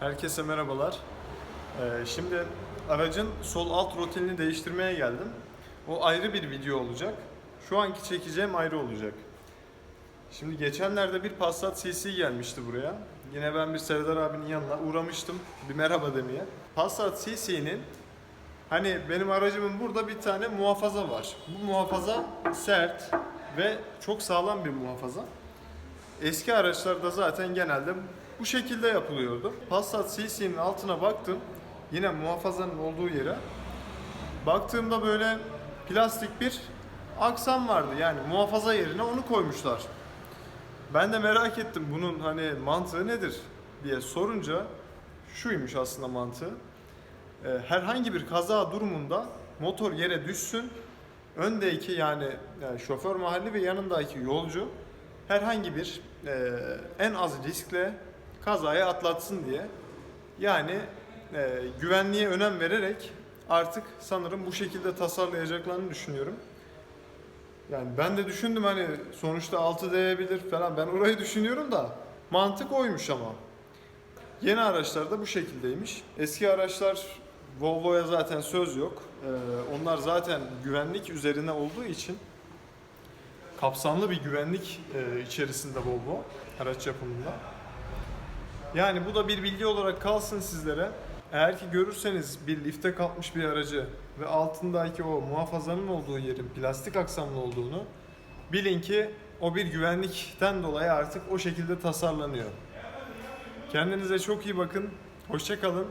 Herkese merhabalar. Ee, şimdi aracın sol alt rotilini değiştirmeye geldim. O ayrı bir video olacak. Şu anki çekeceğim ayrı olacak. Şimdi geçenlerde bir Passat CC gelmişti buraya. Yine ben bir Serdar abinin yanına uğramıştım bir merhaba demeye. Passat CC'nin hani benim aracımın burada bir tane muhafaza var. Bu muhafaza sert ve çok sağlam bir muhafaza. Eski araçlarda zaten genelde bu şekilde yapılıyordu. Passat CC'nin altına baktım. Yine muhafazanın olduğu yere. Baktığımda böyle plastik bir aksam vardı. Yani muhafaza yerine onu koymuşlar. Ben de merak ettim bunun hani mantığı nedir diye sorunca şuymuş aslında mantığı. Ee, herhangi bir kaza durumunda motor yere düşsün. Öndeki yani, yani şoför mahalli ve yanındaki yolcu herhangi bir e, en az riskle kazayı atlatsın diye. Yani e, güvenliğe önem vererek artık sanırım bu şekilde tasarlayacaklarını düşünüyorum. Yani ben de düşündüm hani sonuçta 6 değebilir falan ben orayı düşünüyorum da mantık oymuş ama. Yeni araçlarda bu şekildeymiş. Eski araçlar Volvo'ya zaten söz yok. Ee, onlar zaten güvenlik üzerine olduğu için kapsamlı bir güvenlik e, içerisinde Volvo araç yapımında. Yani bu da bir bilgi olarak kalsın sizlere. Eğer ki görürseniz bir lifte kalkmış bir aracı ve altındaki o muhafazanın olduğu yerin plastik aksamlı olduğunu bilin ki o bir güvenlikten dolayı artık o şekilde tasarlanıyor. Kendinize çok iyi bakın. Hoşça kalın.